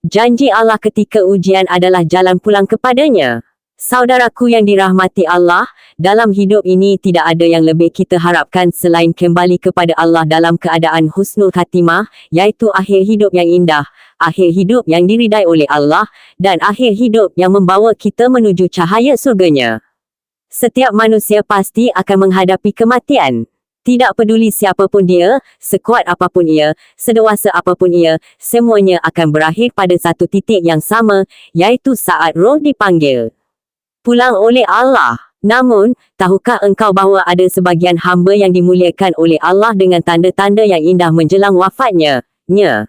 Janji Allah ketika ujian adalah jalan pulang kepadanya. Saudaraku yang dirahmati Allah, dalam hidup ini tidak ada yang lebih kita harapkan selain kembali kepada Allah dalam keadaan husnul khatimah, iaitu akhir hidup yang indah, akhir hidup yang diridai oleh Allah, dan akhir hidup yang membawa kita menuju cahaya surganya. Setiap manusia pasti akan menghadapi kematian. Tidak peduli siapapun dia, sekuat apapun ia, sedewasa apapun ia, semuanya akan berakhir pada satu titik yang sama, iaitu saat roh dipanggil pulang oleh Allah. Namun, tahukah engkau bahawa ada sebagian hamba yang dimuliakan oleh Allah dengan tanda-tanda yang indah menjelang wafatnya? Nya.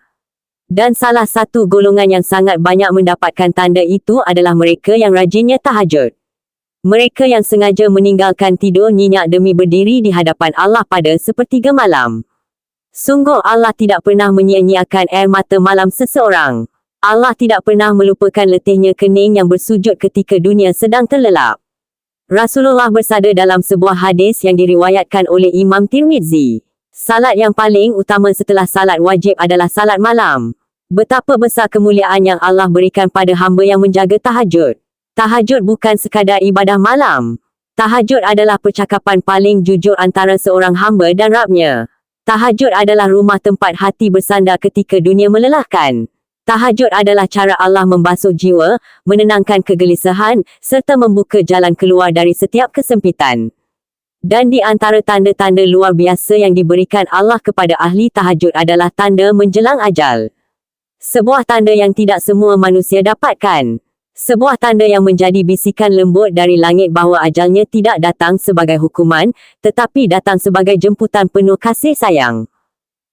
Dan salah satu golongan yang sangat banyak mendapatkan tanda itu adalah mereka yang rajinnya tahajud. Mereka yang sengaja meninggalkan tidur nyenyak demi berdiri di hadapan Allah pada sepertiga malam. Sungguh Allah tidak pernah menyia-nyiakan air mata malam seseorang. Allah tidak pernah melupakan letihnya kening yang bersujud ketika dunia sedang terlelap. Rasulullah bersabda dalam sebuah hadis yang diriwayatkan oleh Imam Tirmizi. Salat yang paling utama setelah salat wajib adalah salat malam. Betapa besar kemuliaan yang Allah berikan pada hamba yang menjaga tahajud. Tahajud bukan sekadar ibadah malam. Tahajud adalah percakapan paling jujur antara seorang hamba dan Rabnya. Tahajud adalah rumah tempat hati bersandar ketika dunia melelahkan. Tahajud adalah cara Allah membasuh jiwa, menenangkan kegelisahan serta membuka jalan keluar dari setiap kesempitan. Dan di antara tanda-tanda luar biasa yang diberikan Allah kepada ahli tahajud adalah tanda menjelang ajal. Sebuah tanda yang tidak semua manusia dapatkan. Sebuah tanda yang menjadi bisikan lembut dari langit bahawa ajalnya tidak datang sebagai hukuman, tetapi datang sebagai jemputan penuh kasih sayang.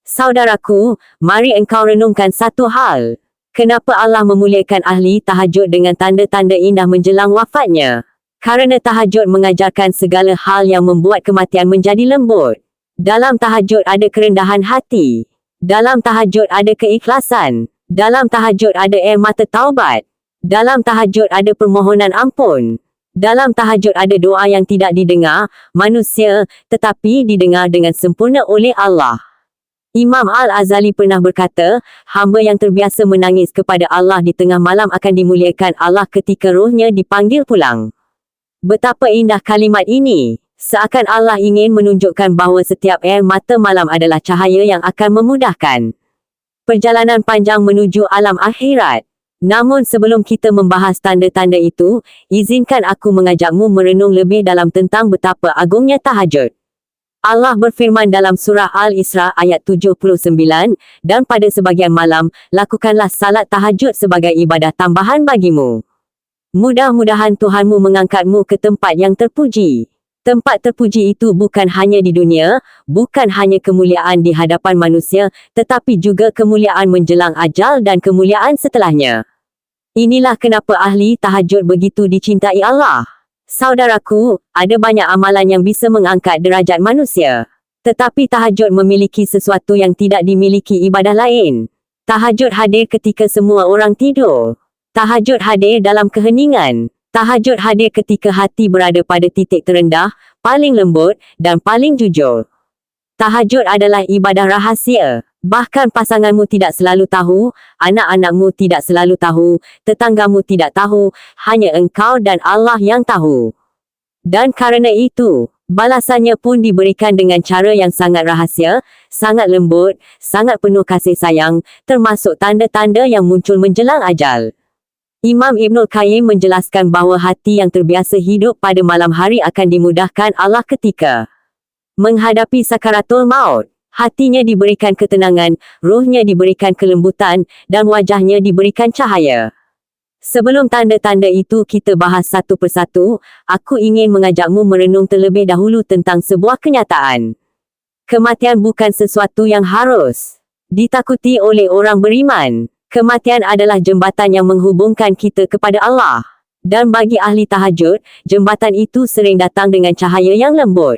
Saudaraku, mari engkau renungkan satu hal. Kenapa Allah memuliakan ahli tahajud dengan tanda-tanda indah menjelang wafatnya? Karena tahajud mengajarkan segala hal yang membuat kematian menjadi lembut. Dalam tahajud ada kerendahan hati. Dalam tahajud ada keikhlasan. Dalam tahajud ada air mata taubat. Dalam tahajud ada permohonan ampun. Dalam tahajud ada doa yang tidak didengar manusia tetapi didengar dengan sempurna oleh Allah. Imam Al-Azali pernah berkata, hamba yang terbiasa menangis kepada Allah di tengah malam akan dimuliakan Allah ketika rohnya dipanggil pulang. Betapa indah kalimat ini. Seakan Allah ingin menunjukkan bahawa setiap air mata malam adalah cahaya yang akan memudahkan perjalanan panjang menuju alam akhirat. Namun sebelum kita membahas tanda-tanda itu, izinkan aku mengajakmu merenung lebih dalam tentang betapa agungnya tahajud. Allah berfirman dalam surah Al-Isra ayat 79, dan pada sebagian malam, lakukanlah salat tahajud sebagai ibadah tambahan bagimu. Mudah-mudahan Tuhanmu mengangkatmu ke tempat yang terpuji. Tempat terpuji itu bukan hanya di dunia, bukan hanya kemuliaan di hadapan manusia, tetapi juga kemuliaan menjelang ajal dan kemuliaan setelahnya. Inilah kenapa ahli tahajud begitu dicintai Allah. Saudaraku, ada banyak amalan yang bisa mengangkat derajat manusia. Tetapi tahajud memiliki sesuatu yang tidak dimiliki ibadah lain. Tahajud hadir ketika semua orang tidur. Tahajud hadir dalam keheningan. Tahajud hadir ketika hati berada pada titik terendah, paling lembut, dan paling jujur. Tahajud adalah ibadah rahasia. Bahkan pasanganmu tidak selalu tahu, anak-anakmu tidak selalu tahu, tetanggamu tidak tahu, hanya engkau dan Allah yang tahu. Dan karena itu, balasannya pun diberikan dengan cara yang sangat rahasia, sangat lembut, sangat penuh kasih sayang, termasuk tanda-tanda yang muncul menjelang ajal. Imam Ibn Qayyim menjelaskan bahawa hati yang terbiasa hidup pada malam hari akan dimudahkan Allah ketika menghadapi sakaratul maut. Hatinya diberikan ketenangan, rohnya diberikan kelembutan, dan wajahnya diberikan cahaya. Sebelum tanda-tanda itu kita bahas satu persatu, aku ingin mengajakmu merenung terlebih dahulu tentang sebuah kenyataan. Kematian bukan sesuatu yang harus ditakuti oleh orang beriman. Kematian adalah jembatan yang menghubungkan kita kepada Allah. Dan bagi ahli tahajud, jembatan itu sering datang dengan cahaya yang lembut.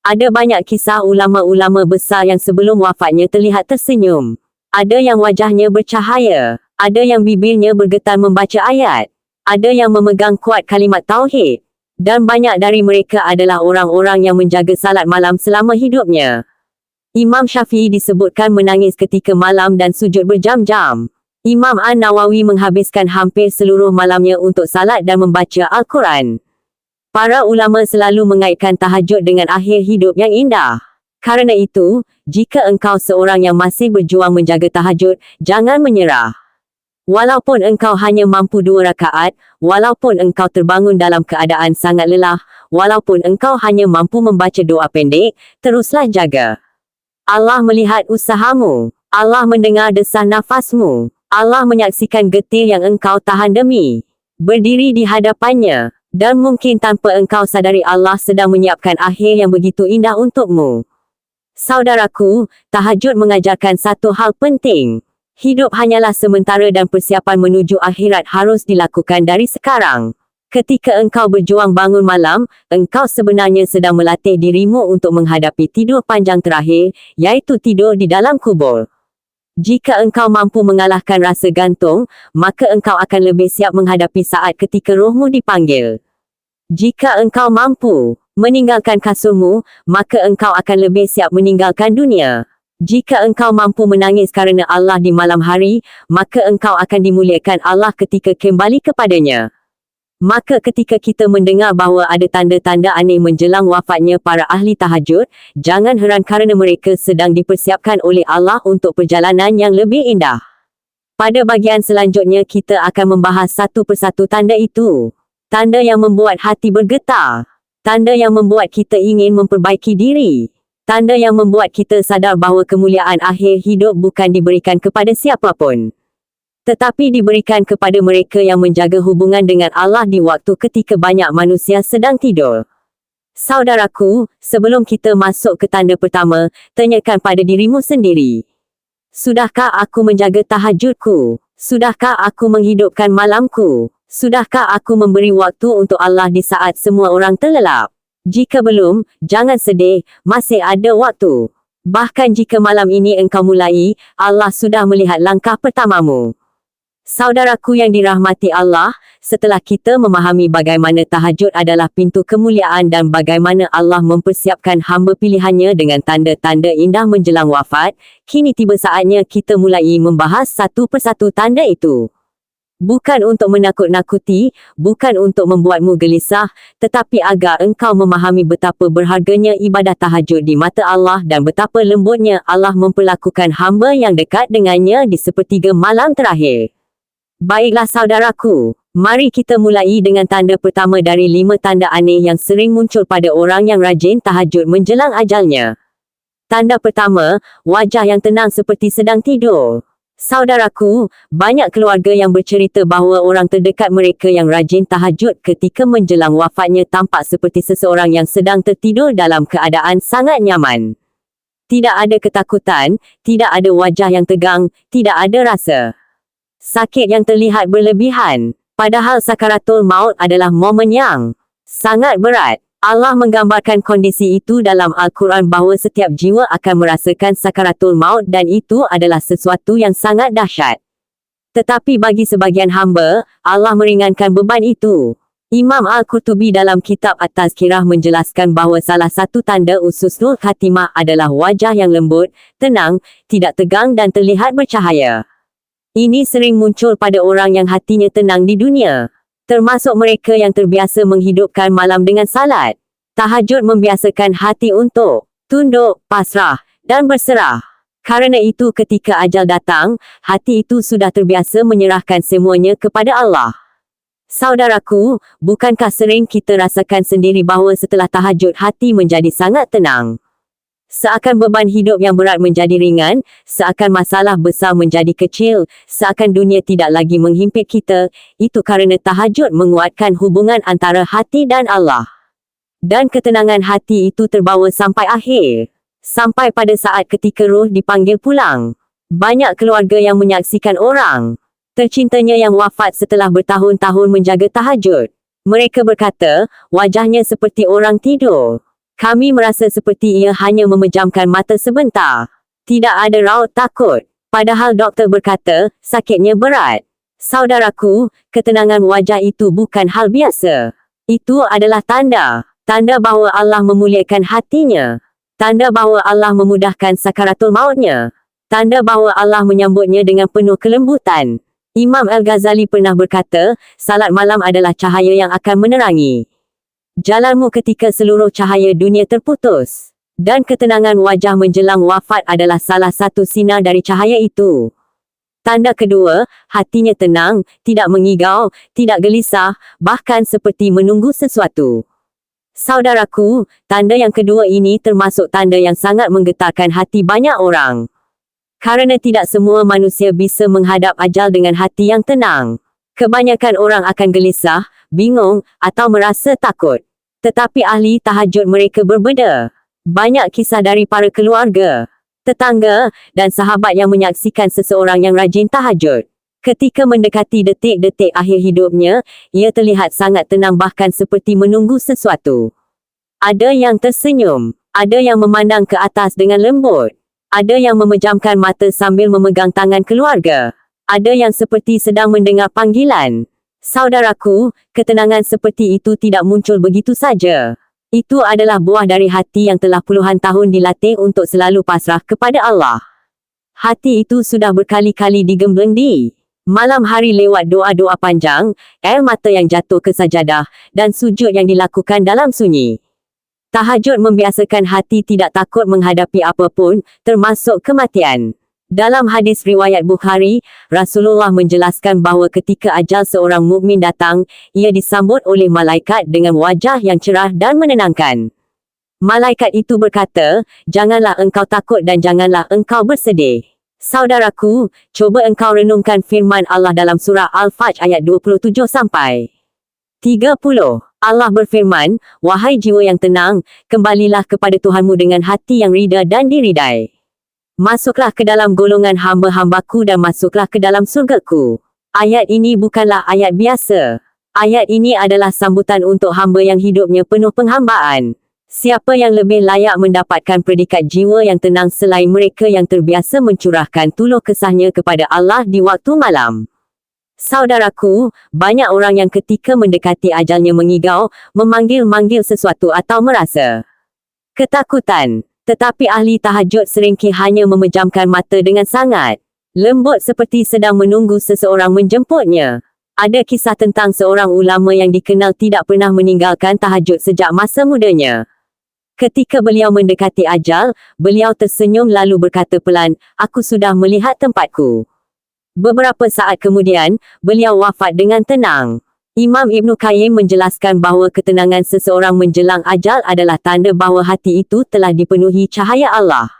Ada banyak kisah ulama-ulama besar yang sebelum wafatnya terlihat tersenyum. Ada yang wajahnya bercahaya. Ada yang bibirnya bergetar membaca ayat. Ada yang memegang kuat kalimat tauhid. Dan banyak dari mereka adalah orang-orang yang menjaga salat malam selama hidupnya. Imam Syafi'i disebutkan menangis ketika malam dan sujud berjam-jam. Imam An-Nawawi menghabiskan hampir seluruh malamnya untuk salat dan membaca Al-Quran. Para ulama selalu mengaitkan tahajud dengan akhir hidup yang indah. Karena itu, jika engkau seorang yang masih berjuang menjaga tahajud, jangan menyerah. Walaupun engkau hanya mampu dua rakaat, walaupun engkau terbangun dalam keadaan sangat lelah, walaupun engkau hanya mampu membaca doa pendek, teruslah jaga. Allah melihat usahamu. Allah mendengar desah nafasmu. Allah menyaksikan getir yang engkau tahan demi berdiri di hadapannya. Dan mungkin tanpa engkau sadari Allah sedang menyiapkan akhir yang begitu indah untukmu. Saudaraku, tahajud mengajarkan satu hal penting. Hidup hanyalah sementara dan persiapan menuju akhirat harus dilakukan dari sekarang. Ketika engkau berjuang bangun malam, engkau sebenarnya sedang melatih dirimu untuk menghadapi tidur panjang terakhir, iaitu tidur di dalam kubur. Jika engkau mampu mengalahkan rasa gantung, maka engkau akan lebih siap menghadapi saat ketika rohmu dipanggil. Jika engkau mampu meninggalkan kasurmu, maka engkau akan lebih siap meninggalkan dunia. Jika engkau mampu menangis kerana Allah di malam hari, maka engkau akan dimuliakan Allah ketika kembali kepadanya. Maka ketika kita mendengar bahawa ada tanda-tanda aneh menjelang wafatnya para ahli tahajud, jangan heran kerana mereka sedang dipersiapkan oleh Allah untuk perjalanan yang lebih indah. Pada bahagian selanjutnya kita akan membahas satu persatu tanda itu. Tanda yang membuat hati bergetar. Tanda yang membuat kita ingin memperbaiki diri. Tanda yang membuat kita sadar bahawa kemuliaan akhir hidup bukan diberikan kepada siapapun. Tetapi diberikan kepada mereka yang menjaga hubungan dengan Allah di waktu ketika banyak manusia sedang tidur. Saudaraku, sebelum kita masuk ke tanda pertama, tanyakan pada dirimu sendiri. Sudahkah aku menjaga tahajudku? Sudahkah aku menghidupkan malamku? Sudahkah aku memberi waktu untuk Allah di saat semua orang terlelap? Jika belum, jangan sedih, masih ada waktu. Bahkan jika malam ini engkau mulai, Allah sudah melihat langkah pertamamu. Saudaraku yang dirahmati Allah, setelah kita memahami bagaimana tahajud adalah pintu kemuliaan dan bagaimana Allah mempersiapkan hamba pilihannya dengan tanda-tanda indah menjelang wafat, kini tiba saatnya kita mulai membahas satu persatu tanda itu. Bukan untuk menakut-nakuti, bukan untuk membuatmu gelisah, tetapi agar engkau memahami betapa berharganya ibadah tahajud di mata Allah dan betapa lembutnya Allah memperlakukan hamba yang dekat dengannya di sepertiga malam terakhir. Baiklah saudaraku, mari kita mulai dengan tanda pertama dari lima tanda aneh yang sering muncul pada orang yang rajin tahajud menjelang ajalnya. Tanda pertama, wajah yang tenang seperti sedang tidur. Saudaraku, banyak keluarga yang bercerita bahawa orang terdekat mereka yang rajin tahajud ketika menjelang wafatnya tampak seperti seseorang yang sedang tertidur dalam keadaan sangat nyaman. Tidak ada ketakutan, tidak ada wajah yang tegang, tidak ada rasa. Sakit yang terlihat berlebihan. Padahal sakaratul maut adalah momen yang sangat berat. Allah menggambarkan kondisi itu dalam Al-Quran bahawa setiap jiwa akan merasakan sakaratul maut dan itu adalah sesuatu yang sangat dahsyat. Tetapi bagi sebagian hamba, Allah meringankan beban itu. Imam Al-Qurtubi dalam kitab At-Tazkirah menjelaskan bahawa salah satu tanda ususnul khatimah adalah wajah yang lembut, tenang, tidak tegang dan terlihat bercahaya. Ini sering muncul pada orang yang hatinya tenang di dunia termasuk mereka yang terbiasa menghidupkan malam dengan salat. Tahajud membiasakan hati untuk tunduk, pasrah dan berserah. Karena itu ketika ajal datang, hati itu sudah terbiasa menyerahkan semuanya kepada Allah. Saudaraku, bukankah sering kita rasakan sendiri bahawa setelah tahajud hati menjadi sangat tenang? Seakan beban hidup yang berat menjadi ringan, seakan masalah besar menjadi kecil, seakan dunia tidak lagi menghimpit kita, itu kerana tahajud menguatkan hubungan antara hati dan Allah. Dan ketenangan hati itu terbawa sampai akhir. Sampai pada saat ketika roh dipanggil pulang. Banyak keluarga yang menyaksikan orang. Tercintanya yang wafat setelah bertahun-tahun menjaga tahajud. Mereka berkata, wajahnya seperti orang tidur. Kami merasa seperti ia hanya memejamkan mata sebentar. Tidak ada raut takut. Padahal doktor berkata, sakitnya berat. Saudaraku, ketenangan wajah itu bukan hal biasa. Itu adalah tanda. Tanda bahawa Allah memuliakan hatinya. Tanda bahawa Allah memudahkan sakaratul mautnya. Tanda bahawa Allah menyambutnya dengan penuh kelembutan. Imam Al-Ghazali pernah berkata, salat malam adalah cahaya yang akan menerangi. Jalanmu ketika seluruh cahaya dunia terputus. Dan ketenangan wajah menjelang wafat adalah salah satu sinar dari cahaya itu. Tanda kedua, hatinya tenang, tidak mengigau, tidak gelisah, bahkan seperti menunggu sesuatu. Saudaraku, tanda yang kedua ini termasuk tanda yang sangat menggetarkan hati banyak orang. Karena tidak semua manusia bisa menghadap ajal dengan hati yang tenang. Kebanyakan orang akan gelisah, bingung, atau merasa takut. Tetapi ahli tahajud mereka berbeda. Banyak kisah dari para keluarga, tetangga, dan sahabat yang menyaksikan seseorang yang rajin tahajud. Ketika mendekati detik-detik akhir hidupnya, ia terlihat sangat tenang bahkan seperti menunggu sesuatu. Ada yang tersenyum, ada yang memandang ke atas dengan lembut. Ada yang memejamkan mata sambil memegang tangan keluarga. Ada yang seperti sedang mendengar panggilan. Saudaraku, ketenangan seperti itu tidak muncul begitu saja. Itu adalah buah dari hati yang telah puluhan tahun dilatih untuk selalu pasrah kepada Allah. Hati itu sudah berkali-kali digemblendi. Malam hari lewat doa-doa panjang, air mata yang jatuh ke sajadah, dan sujud yang dilakukan dalam sunyi. Tahajud membiasakan hati tidak takut menghadapi apapun, termasuk kematian. Dalam hadis riwayat Bukhari, Rasulullah menjelaskan bahawa ketika ajal seorang mukmin datang, ia disambut oleh malaikat dengan wajah yang cerah dan menenangkan. Malaikat itu berkata, janganlah engkau takut dan janganlah engkau bersedih. Saudaraku, cuba engkau renungkan firman Allah dalam surah Al-Fajr ayat 27 sampai 30. Allah berfirman, Wahai jiwa yang tenang, kembalilah kepada Tuhanmu dengan hati yang rida dan diridai. Masuklah ke dalam golongan hamba-hambaku dan masuklah ke dalam surgaku. Ayat ini bukanlah ayat biasa. Ayat ini adalah sambutan untuk hamba yang hidupnya penuh penghambaan. Siapa yang lebih layak mendapatkan predikat jiwa yang tenang selain mereka yang terbiasa mencurahkan tuluh kesahnya kepada Allah di waktu malam. Saudaraku, banyak orang yang ketika mendekati ajalnya mengigau, memanggil-manggil sesuatu atau merasa ketakutan. Tetapi ahli tahajud seringki hanya memejamkan mata dengan sangat lembut seperti sedang menunggu seseorang menjemputnya. Ada kisah tentang seorang ulama yang dikenal tidak pernah meninggalkan tahajud sejak masa mudanya. Ketika beliau mendekati ajal, beliau tersenyum lalu berkata pelan, aku sudah melihat tempatku. Beberapa saat kemudian, beliau wafat dengan tenang. Imam Ibn Qayyim menjelaskan bahawa ketenangan seseorang menjelang ajal adalah tanda bahawa hati itu telah dipenuhi cahaya Allah.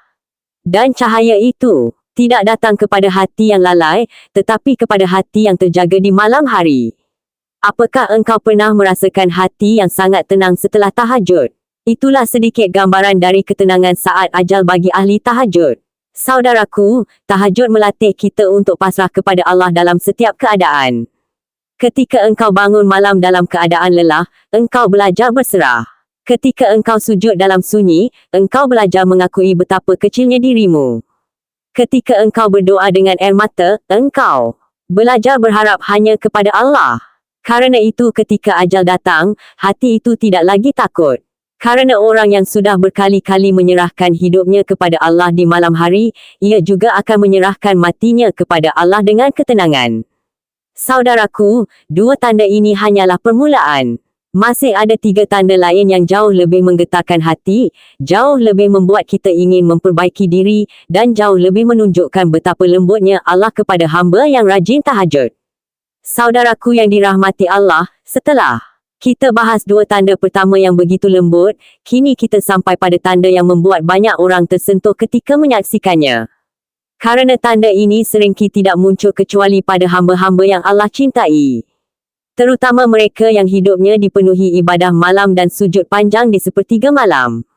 Dan cahaya itu tidak datang kepada hati yang lalai, tetapi kepada hati yang terjaga di malam hari. Apakah engkau pernah merasakan hati yang sangat tenang setelah tahajud? Itulah sedikit gambaran dari ketenangan saat ajal bagi ahli tahajud. Saudaraku, tahajud melatih kita untuk pasrah kepada Allah dalam setiap keadaan. Ketika engkau bangun malam dalam keadaan lelah, engkau belajar berserah. Ketika engkau sujud dalam sunyi, engkau belajar mengakui betapa kecilnya dirimu. Ketika engkau berdoa dengan air mata, engkau belajar berharap hanya kepada Allah. Karena itu ketika ajal datang, hati itu tidak lagi takut. Karena orang yang sudah berkali-kali menyerahkan hidupnya kepada Allah di malam hari, ia juga akan menyerahkan matinya kepada Allah dengan ketenangan. Saudaraku, dua tanda ini hanyalah permulaan. Masih ada tiga tanda lain yang jauh lebih menggetarkan hati, jauh lebih membuat kita ingin memperbaiki diri, dan jauh lebih menunjukkan betapa lembutnya Allah kepada hamba yang rajin tahajud. Saudaraku yang dirahmati Allah, setelah kita bahas dua tanda pertama yang begitu lembut, kini kita sampai pada tanda yang membuat banyak orang tersentuh ketika menyaksikannya. Karena tanda ini seringki tidak muncul kecuali pada hamba-hamba yang Allah cintai. Terutama mereka yang hidupnya dipenuhi ibadah malam dan sujud panjang di sepertiga malam.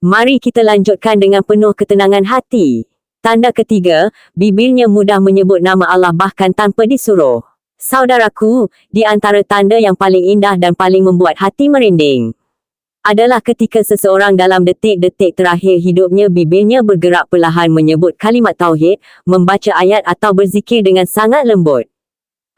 Mari kita lanjutkan dengan penuh ketenangan hati. Tanda ketiga, bibirnya mudah menyebut nama Allah bahkan tanpa disuruh. Saudaraku, di antara tanda yang paling indah dan paling membuat hati merinding adalah ketika seseorang dalam detik-detik terakhir hidupnya bibirnya bergerak perlahan menyebut kalimat tauhid, membaca ayat atau berzikir dengan sangat lembut.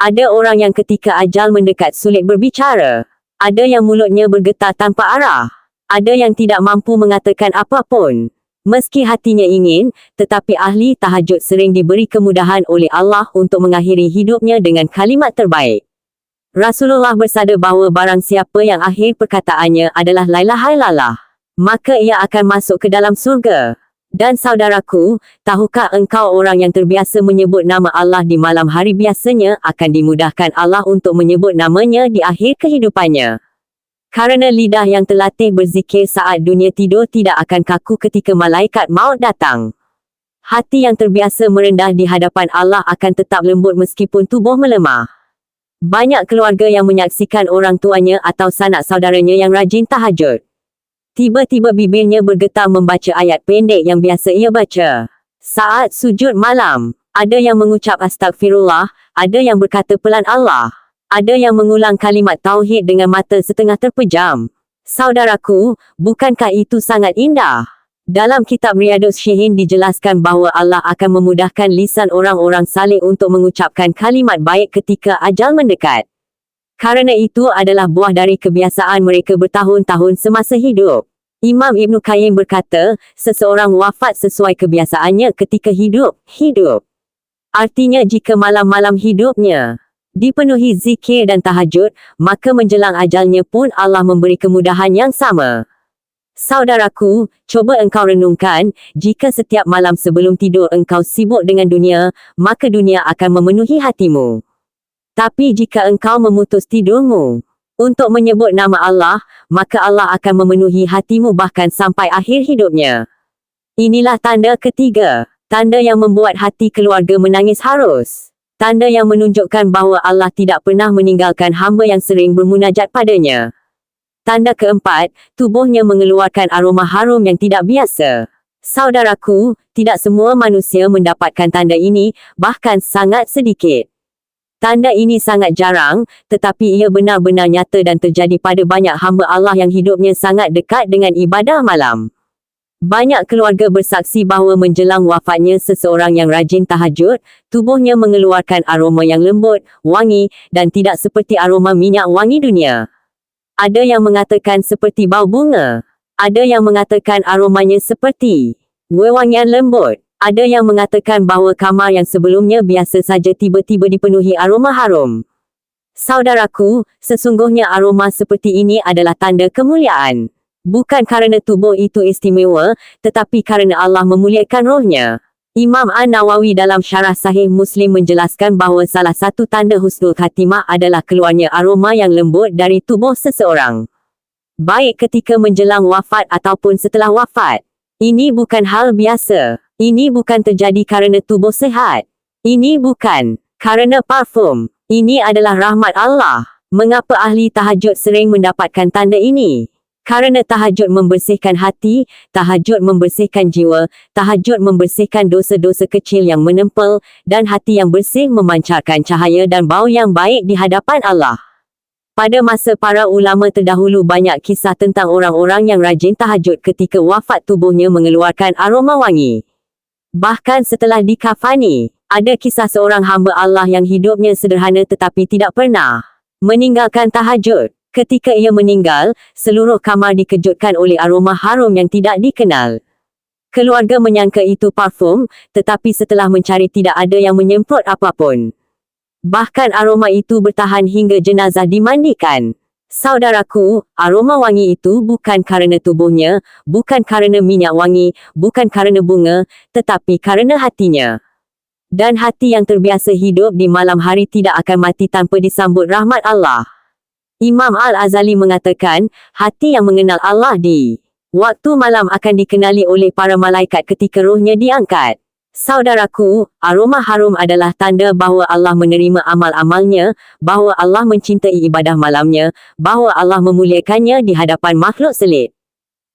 Ada orang yang ketika ajal mendekat sulit berbicara. Ada yang mulutnya bergetar tanpa arah. Ada yang tidak mampu mengatakan apapun. Meski hatinya ingin, tetapi ahli tahajud sering diberi kemudahan oleh Allah untuk mengakhiri hidupnya dengan kalimat terbaik. Rasulullah bersabda bahawa barang siapa yang akhir perkataannya adalah la ilaha illallah, maka ia akan masuk ke dalam surga. Dan saudaraku, tahukah engkau orang yang terbiasa menyebut nama Allah di malam hari biasanya akan dimudahkan Allah untuk menyebut namanya di akhir kehidupannya. Karena lidah yang terlatih berzikir saat dunia tidur tidak akan kaku ketika malaikat maut datang. Hati yang terbiasa merendah di hadapan Allah akan tetap lembut meskipun tubuh melemah. Banyak keluarga yang menyaksikan orang tuanya atau sanak saudaranya yang rajin tahajud. Tiba-tiba bibirnya bergetar membaca ayat pendek yang biasa ia baca. Saat sujud malam, ada yang mengucap astagfirullah, ada yang berkata pelan Allah. Ada yang mengulang kalimat tauhid dengan mata setengah terpejam. Saudaraku, bukankah itu sangat indah? Dalam kitab Riyadus Syihin dijelaskan bahawa Allah akan memudahkan lisan orang-orang salih untuk mengucapkan kalimat baik ketika ajal mendekat. Karena itu adalah buah dari kebiasaan mereka bertahun-tahun semasa hidup. Imam Ibn Qayyim berkata, seseorang wafat sesuai kebiasaannya ketika hidup, hidup. Artinya jika malam-malam hidupnya dipenuhi zikir dan tahajud, maka menjelang ajalnya pun Allah memberi kemudahan yang sama. Saudaraku, cuba engkau renungkan, jika setiap malam sebelum tidur engkau sibuk dengan dunia, maka dunia akan memenuhi hatimu. Tapi jika engkau memutus tidurmu untuk menyebut nama Allah, maka Allah akan memenuhi hatimu bahkan sampai akhir hidupnya. Inilah tanda ketiga, tanda yang membuat hati keluarga menangis harus. Tanda yang menunjukkan bahawa Allah tidak pernah meninggalkan hamba yang sering bermunajat padanya. Tanda keempat, tubuhnya mengeluarkan aroma harum yang tidak biasa. Saudaraku, tidak semua manusia mendapatkan tanda ini, bahkan sangat sedikit. Tanda ini sangat jarang, tetapi ia benar-benar nyata dan terjadi pada banyak hamba Allah yang hidupnya sangat dekat dengan ibadah malam. Banyak keluarga bersaksi bahawa menjelang wafatnya seseorang yang rajin tahajud, tubuhnya mengeluarkan aroma yang lembut, wangi dan tidak seperti aroma minyak wangi dunia. Ada yang mengatakan seperti bau bunga. Ada yang mengatakan aromanya seperti wewangian lembut. Ada yang mengatakan bahawa kamar yang sebelumnya biasa saja tiba-tiba dipenuhi aroma harum. Saudaraku, sesungguhnya aroma seperti ini adalah tanda kemuliaan. Bukan kerana tubuh itu istimewa, tetapi kerana Allah memuliakan rohnya. Imam An-Nawawi dalam syarah sahih Muslim menjelaskan bahawa salah satu tanda husnul khatimah adalah keluarnya aroma yang lembut dari tubuh seseorang. Baik ketika menjelang wafat ataupun setelah wafat. Ini bukan hal biasa. Ini bukan terjadi kerana tubuh sehat. Ini bukan kerana parfum. Ini adalah rahmat Allah. Mengapa ahli tahajud sering mendapatkan tanda ini? Kerana tahajud membersihkan hati, tahajud membersihkan jiwa, tahajud membersihkan dosa-dosa kecil yang menempel, dan hati yang bersih memancarkan cahaya dan bau yang baik di hadapan Allah. Pada masa para ulama terdahulu banyak kisah tentang orang-orang yang rajin tahajud ketika wafat tubuhnya mengeluarkan aroma wangi. Bahkan setelah dikafani, ada kisah seorang hamba Allah yang hidupnya sederhana tetapi tidak pernah meninggalkan tahajud. Ketika ia meninggal, seluruh kamar dikejutkan oleh aroma harum yang tidak dikenal. Keluarga menyangka itu parfum, tetapi setelah mencari tidak ada yang menyemprot apapun. Bahkan aroma itu bertahan hingga jenazah dimandikan. Saudaraku, aroma wangi itu bukan kerana tubuhnya, bukan kerana minyak wangi, bukan kerana bunga, tetapi kerana hatinya. Dan hati yang terbiasa hidup di malam hari tidak akan mati tanpa disambut rahmat Allah. Imam Al-Azali mengatakan, hati yang mengenal Allah di waktu malam akan dikenali oleh para malaikat ketika rohnya diangkat. Saudaraku, aroma harum adalah tanda bahawa Allah menerima amal-amalnya, bahawa Allah mencintai ibadah malamnya, bahawa Allah memuliakannya di hadapan makhluk selit.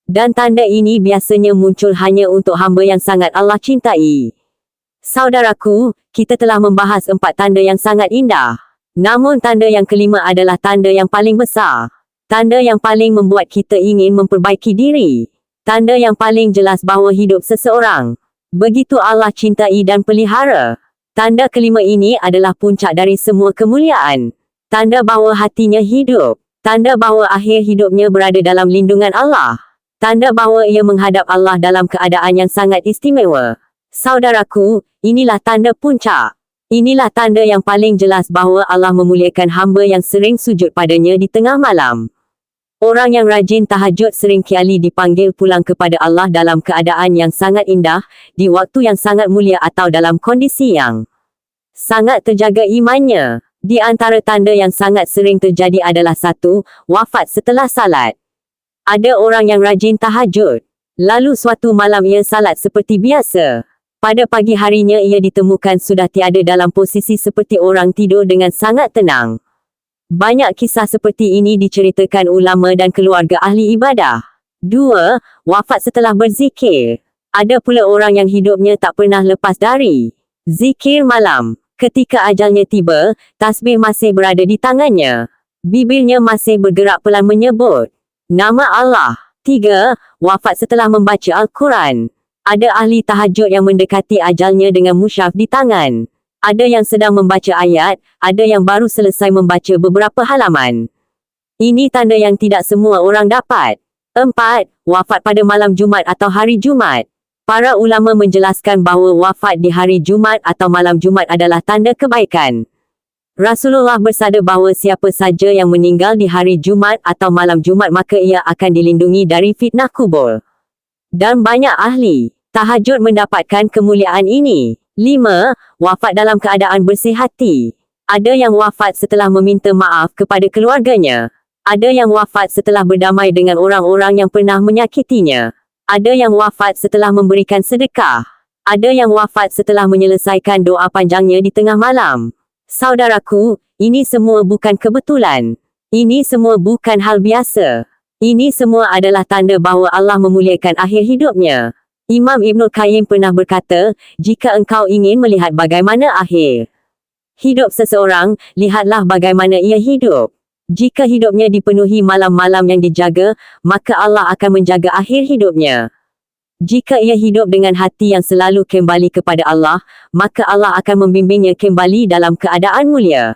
Dan tanda ini biasanya muncul hanya untuk hamba yang sangat Allah cintai. Saudaraku, kita telah membahas empat tanda yang sangat indah. Namun tanda yang kelima adalah tanda yang paling besar. Tanda yang paling membuat kita ingin memperbaiki diri. Tanda yang paling jelas bahawa hidup seseorang Begitu Allah cintai dan pelihara. Tanda kelima ini adalah puncak dari semua kemuliaan. Tanda bahawa hatinya hidup. Tanda bahawa akhir hidupnya berada dalam lindungan Allah. Tanda bahawa ia menghadap Allah dalam keadaan yang sangat istimewa. Saudaraku, inilah tanda puncak. Inilah tanda yang paling jelas bahawa Allah memuliakan hamba yang sering sujud padanya di tengah malam. Orang yang rajin tahajud sering kiali dipanggil pulang kepada Allah dalam keadaan yang sangat indah, di waktu yang sangat mulia atau dalam kondisi yang sangat terjaga imannya. Di antara tanda yang sangat sering terjadi adalah satu, wafat setelah salat. Ada orang yang rajin tahajud. Lalu suatu malam ia salat seperti biasa. Pada pagi harinya ia ditemukan sudah tiada dalam posisi seperti orang tidur dengan sangat tenang. Banyak kisah seperti ini diceritakan ulama dan keluarga ahli ibadah. Dua, wafat setelah berzikir. Ada pula orang yang hidupnya tak pernah lepas dari zikir malam. Ketika ajalnya tiba, tasbih masih berada di tangannya. Bibirnya masih bergerak pelan menyebut Nama Allah. Tiga, wafat setelah membaca Al-Quran. Ada ahli tahajud yang mendekati ajalnya dengan musyaf di tangan. Ada yang sedang membaca ayat, ada yang baru selesai membaca beberapa halaman. Ini tanda yang tidak semua orang dapat. Empat, wafat pada malam Jumat atau hari Jumat. Para ulama menjelaskan bahawa wafat di hari Jumat atau malam Jumat adalah tanda kebaikan. Rasulullah bersabda bahawa siapa saja yang meninggal di hari Jumat atau malam Jumat maka ia akan dilindungi dari fitnah kubur. Dan banyak ahli tahajud mendapatkan kemuliaan ini. Lima, Wafat dalam keadaan bersih hati. Ada yang wafat setelah meminta maaf kepada keluarganya. Ada yang wafat setelah berdamai dengan orang-orang yang pernah menyakitinya. Ada yang wafat setelah memberikan sedekah. Ada yang wafat setelah menyelesaikan doa panjangnya di tengah malam. Saudaraku, ini semua bukan kebetulan. Ini semua bukan hal biasa. Ini semua adalah tanda bahawa Allah memuliakan akhir hidupnya. Imam Ibn Qayyim pernah berkata, jika engkau ingin melihat bagaimana akhir hidup seseorang, lihatlah bagaimana ia hidup. Jika hidupnya dipenuhi malam-malam yang dijaga, maka Allah akan menjaga akhir hidupnya. Jika ia hidup dengan hati yang selalu kembali kepada Allah, maka Allah akan membimbingnya kembali dalam keadaan mulia.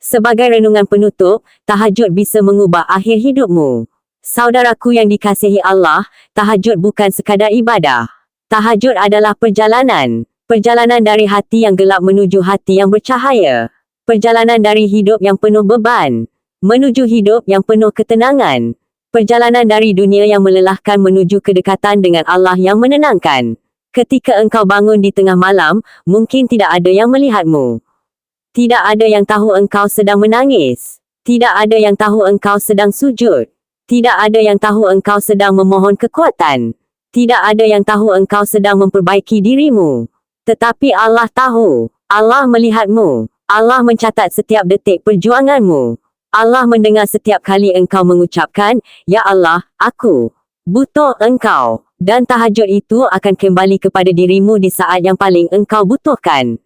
Sebagai renungan penutup, tahajud bisa mengubah akhir hidupmu. Saudaraku yang dikasihi Allah, tahajud bukan sekadar ibadah. Tahajud adalah perjalanan. Perjalanan dari hati yang gelap menuju hati yang bercahaya. Perjalanan dari hidup yang penuh beban. Menuju hidup yang penuh ketenangan. Perjalanan dari dunia yang melelahkan menuju kedekatan dengan Allah yang menenangkan. Ketika engkau bangun di tengah malam, mungkin tidak ada yang melihatmu. Tidak ada yang tahu engkau sedang menangis. Tidak ada yang tahu engkau sedang sujud. Tidak ada yang tahu engkau sedang memohon kekuatan. Tidak ada yang tahu engkau sedang memperbaiki dirimu. Tetapi Allah tahu. Allah melihatmu. Allah mencatat setiap detik perjuanganmu. Allah mendengar setiap kali engkau mengucapkan, Ya Allah, aku butuh engkau. Dan tahajud itu akan kembali kepada dirimu di saat yang paling engkau butuhkan.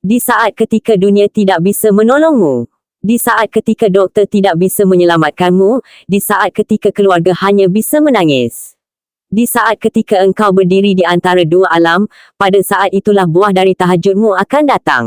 Di saat ketika dunia tidak bisa menolongmu. Di saat ketika doktor tidak bisa menyelamatkanmu. Di saat ketika keluarga hanya bisa menangis. Di saat ketika engkau berdiri di antara dua alam, pada saat itulah buah dari tahajudmu akan datang.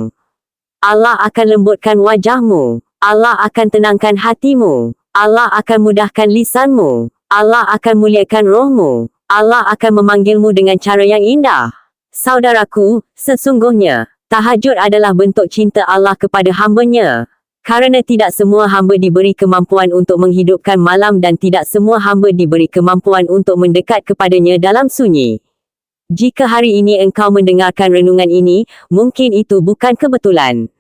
Allah akan lembutkan wajahmu. Allah akan tenangkan hatimu. Allah akan mudahkan lisanmu. Allah akan muliakan rohmu. Allah akan memanggilmu dengan cara yang indah. Saudaraku, sesungguhnya, tahajud adalah bentuk cinta Allah kepada hambanya. Karena tidak semua hamba diberi kemampuan untuk menghidupkan malam dan tidak semua hamba diberi kemampuan untuk mendekat kepadanya dalam sunyi. Jika hari ini engkau mendengarkan renungan ini, mungkin itu bukan kebetulan.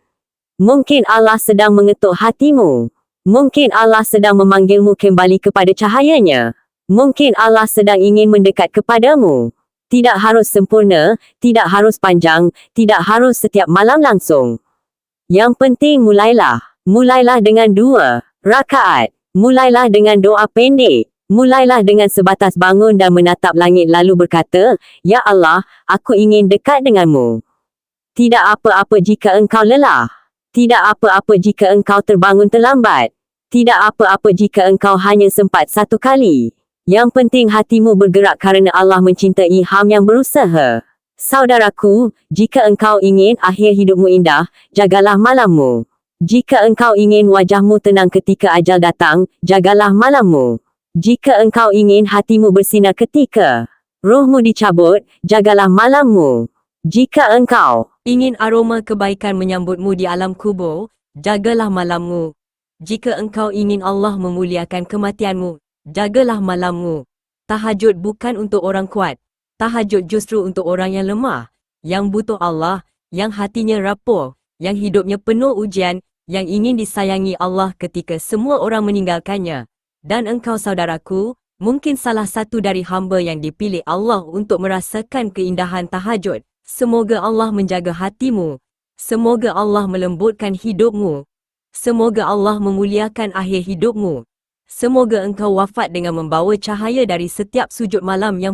Mungkin Allah sedang mengetuk hatimu. Mungkin Allah sedang memanggilmu kembali kepada cahayanya. Mungkin Allah sedang ingin mendekat kepadamu. Tidak harus sempurna, tidak harus panjang, tidak harus setiap malam langsung. Yang penting mulailah. Mulailah dengan dua rakaat. Mulailah dengan doa pendek. Mulailah dengan sebatas bangun dan menatap langit lalu berkata, Ya Allah, aku ingin dekat denganmu. Tidak apa-apa jika engkau lelah. Tidak apa-apa jika engkau terbangun terlambat. Tidak apa-apa jika engkau hanya sempat satu kali. Yang penting hatimu bergerak kerana Allah mencintai ham yang berusaha. Saudaraku, jika engkau ingin akhir hidupmu indah, jagalah malammu. Jika engkau ingin wajahmu tenang ketika ajal datang, jagalah malammu. Jika engkau ingin hatimu bersinar ketika rohmu dicabut, jagalah malammu. Jika engkau Ingin aroma kebaikan menyambutmu di alam kubur, jagalah malammu. Jika engkau ingin Allah memuliakan kematianmu, jagalah malammu. Tahajud bukan untuk orang kuat. Tahajud justru untuk orang yang lemah, yang butuh Allah, yang hatinya rapuh, yang hidupnya penuh ujian, yang ingin disayangi Allah ketika semua orang meninggalkannya. Dan engkau saudaraku, mungkin salah satu dari hamba yang dipilih Allah untuk merasakan keindahan tahajud. Semoga Allah menjaga hatimu. Semoga Allah melembutkan hidupmu. Semoga Allah memuliakan akhir hidupmu. Semoga engkau wafat dengan membawa cahaya dari setiap sujud malam yang